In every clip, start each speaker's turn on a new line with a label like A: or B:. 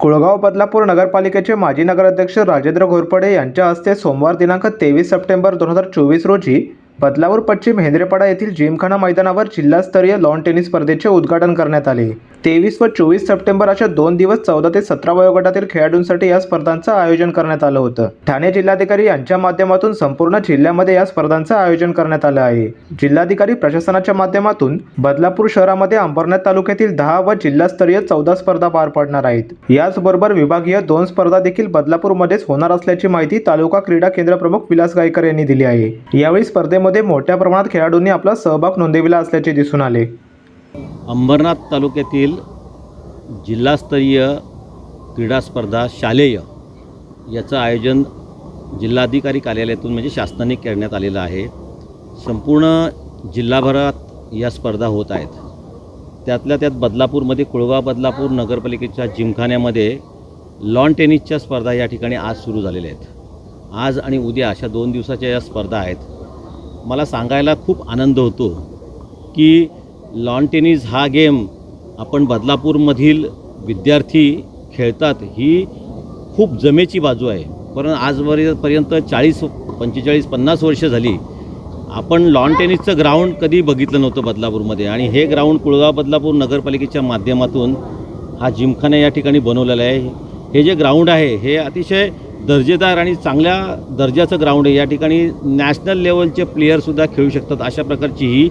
A: कुळगाव बदलापूर नगरपालिकेचे माजी नगराध्यक्ष राजेंद्र घोरपडे यांच्या हस्ते सोमवार दिनांक तेवीस सप्टेंबर दोन हजार चोवीस रोजी बदलापूर पश्चिम हेंद्रेपाडा येथील जिमखाना मैदानावर जिल्हास्तरीय लॉन टेनिस स्पर्धेचे उद्घाटन करण्यात आले. तेवीस व चोवीस सप्टेंबर अशा दोन दिवस चौदा ते सतरा वयोगटातील खेळाडूंसाठी या स्पर्धांचं आयोजन करण्यात आलं होतं. ठाणे जिल्हाधिकारी यांच्या माध्यमातून संपूर्ण जिल्ह्यामध्ये या स्पर्धांचं आयोजन करण्यात आलं आहे. जिल्हाधिकारी प्रशासनाच्या माध्यमातून बदलापूर शहरामध्ये अंबरनाथ तालुक्यातील दहा व जिल्हास्तरीय चौदा स्पर्धा पार पडणार आहेत. याचबरोबर विभागीय दोन स्पर्धा देखील बदलापूरमध्येच होणार असल्याची माहिती तालुका क्रीडा केंद्र प्रमुख विलास गायकर यांनी दिली आहे. यावेळी स्पर्धेमध्ये मोठ्या प्रमाणात खेळाडूंनी आपला सहभाग नोंदविला असल्याचे दिसून आले.
B: अंबरनाथ तालुक्यातील जिल्हास्तरीय क्रीडा स्पर्धा शालेय याचं आयोजन जिल्हाधिकारी कार्यालयातून म्हणजे शासनाने करण्यात आलेलं आहे. संपूर्ण जिल्हाभरात या स्पर्धा होत आहेत. त्यातल्या त्यात बदलापूरमध्ये कुळवा बदलापूर नगरपालिकेच्या जिमखान्यामध्ये लॉन टेनिसच्या स्पर्धा या ठिकाणी आज सुरू झालेल्या आहेत. आज आणि उद्या अशा दोन दिवसाच्या या स्पर्धा आहेत. मला सांगायला खूप आनंद होतो की लॉन टेनिस हा गेम आपण बदलापूरमधील विद्यार्थी खेळतात ही खूप जमेची बाजू आहे. पण आजपर्यंत चाळीस पंचेचाळीस पन्नास वर्ष झाली. आपण लॉन टेनिसचं ग्राउंड कधी बघितलं नव्हतं बदलापूरमध्ये आणि हे ग्राउंड कुळगाव बदलापूर नगरपालिकेच्या माध्यमातून हा जिमखाना या ठिकाणी बनवलेला आहे. हे जे ग्राउंड आहे हे अतिशय दर्जेदार आणि चांगल्या दर्जाचं ग्राउंड आहे. या ठिकाणी नॅशनल लेवलचे प्लेयरसुद्धा खेळू शकतात अशा प्रकारची ही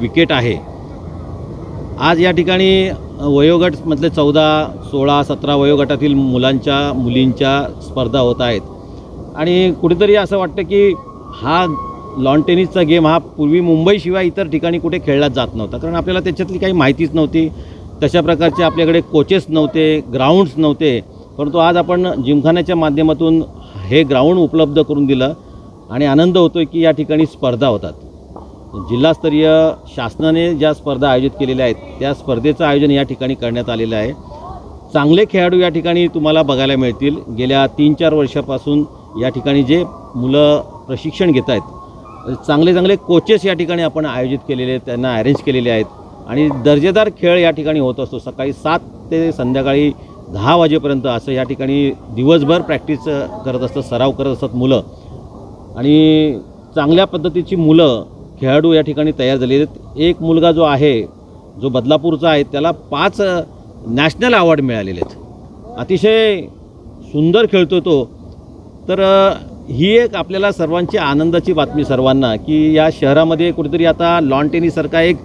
B: विकेट आहे. आज या ठिकाणी वयोगटमधले चौदा सोळा सतरा वयोगटातील मुलांच्या मुलींच्या स्पर्धा होत आहेत. आणि कुठेतरी असं वाटतं की हा लॉन टेनिसचा गेम हा पूर्वी मुंबईशिवाय इतर ठिकाणी कुठे खेळला जात नव्हता. कारण आपल्याला त्याच्यातली काही माहितीच नव्हती. तशा प्रकारचे आपल्याकडे कोचेस नव्हते ग्राउंड्स नव्हते. परंतु आज आपण जिमखान्याच्या माध्यमातून हे ग्राउंड उपलब्ध करून दिलं आणि आनंद होतो आहे की या ठिकाणी स्पर्धा होतात. जिल्हास्तरीय शासनाने ज्या स्पर्धा आयोजित केलेल्या आहेत त्या स्पर्धेचं आयोजन या ठिकाणी करण्यात आलेलं आहे. चांगले खेळाडू या ठिकाणी तुम्हाला बघायला मिळतील. गेल्या तीन चार वर्षापासून या ठिकाणी जे मुलं प्रशिक्षण घेत आहेत चांगले चांगले कोचेस या ठिकाणी आपण आयोजित केलेले आहेत त्यांना अरेंज केलेले आहेत. आणि दर्जेदार खेळ या ठिकाणी होत असतो. सकाळी सात ते संध्याकाळी दहा वाजेपर्यंत असं या ठिकाणी दिवसभर प्रॅक्टिस करत असतात सराव करत असतात मुलं. आणि चांगल्या पद्धतीची मुलं खेळाडू या ठिकाणी तयार झालेले आहेत. एक मुलगा जो आहे जो बदलापूरचा आहे त्याला पाच नॅशनल अवॉर्ड मिळालेले आहेत. अतिशय सुंदर खेळतो तो. तर ही एक आपल्याला सर्वांची आनंदाची बातमी सर्वांना की या शहरामध्ये कुठेतरी आता लॉन टेनिससारखा एक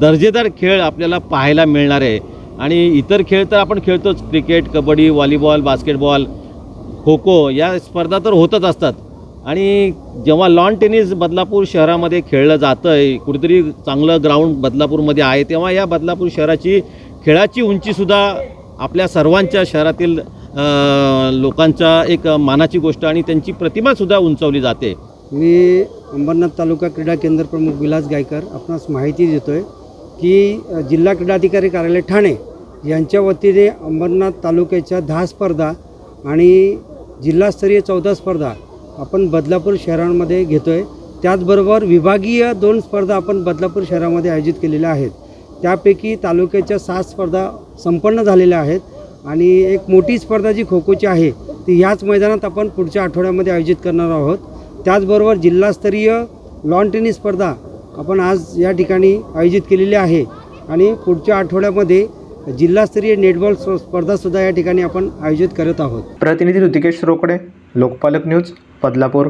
B: दर्जेदार खेळ आपल्याला पाहायला मिळणार आहे. आणि इतर खेळ तर आपण खेळतोच. Cricket kabaddi volleyball basketball kho kho या स्पर्धा तर होतच असतात. आणि जेव्हा लॉन टेनिस बदलापूर शहरामध्ये खेळलं जातं आहे कुठेतरी चांगलं ग्राउंड बदलापूरमध्ये आहे तेव्हा या बदलापूर शहराची खेळाची उंचीसुद्धा आपल्या सर्वांच्या शहरातील लोकांच्या एक मानाची गोष्ट आणि त्यांची प्रतिमासुद्धा उंचावली जाते.
C: मी अंबरनाथ तालुका क्रीडा केंद्र प्रमुख विलास गायकर आपणास माहिती देतो आहे की जिल्हा क्रीडाधिकारी कार्यालय ठाणे यांच्या वतीने अंबरनाथ तालुक्याच्या दहा स्पर्धा आणि जिल्हास्तरीय चौदा स्पर्धा आपण बदलापूर शहरांमध्ये घेतो आहे त्याचबरोबर विभागीय दोन स्पर्धा आपण बदलापूर शहरामध्ये आयोजित केलेल्या आहेत. त्यापैकी तालुक्याच्या सात स्पर्धा संपन्न झालेल्या आहेत आणि एक मोठी स्पर्धा जी खो खोची आहे ती ह्याच मैदानात आपण पुढच्या आठवड्यामध्ये आयोजित करणार आहोत. त्याचबरोबर जिल्हास्तरीय लॉन टेनिस स्पर्धा आपण आज या ठिकाणी आयोजित केलेली आहे. आणि पुढच्या आठवड्यामध्ये जिल्हास्तरीय नेटबॉल स्पर्धासुद्धा या ठिकाणी आपण आयोजित करत आहोत.
A: प्रतिनिधी ऋतिकेश रोकडे लोकपालक न्यूज बदलापूर.